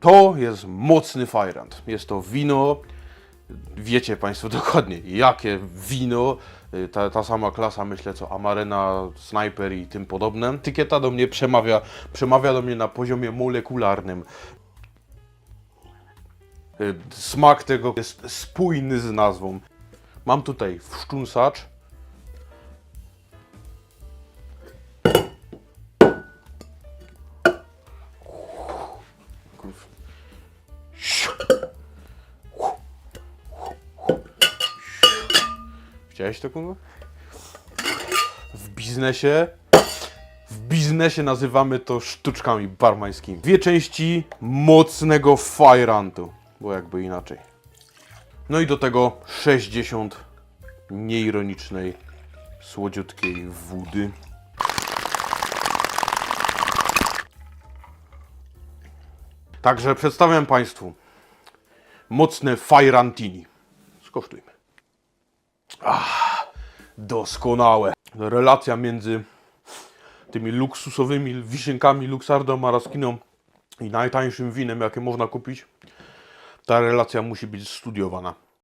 To jest mocny Fajrant. Jest to wino, wiecie Państwo dokładnie jakie wino, Y, ta, ta sama klasa myślę co Amarena, Sniper i tym podobne. Etykieta do mnie przemawia, przemawia do mnie na poziomie molekularnym. Y, Smak tego jest spójny z nazwą. Mam tutaj wszcząsacz. Widziałeś to kurwa? W biznesie w biznesie nazywamy to sztuczkami barmańskimi. Dwie części mocnego fajrantu, bo jakby inaczej. No i do tego 60 nieironicznej, słodziutkiej wody. Także przedstawiam Państwu mocne fajrantini. Skosztujmy. Doskonałe. Relacja między tymi luksusowymi wisienkami Luxardo Maraskiną i najtańszym winem, jakie można kupić. Ta relacja musi być studiowana.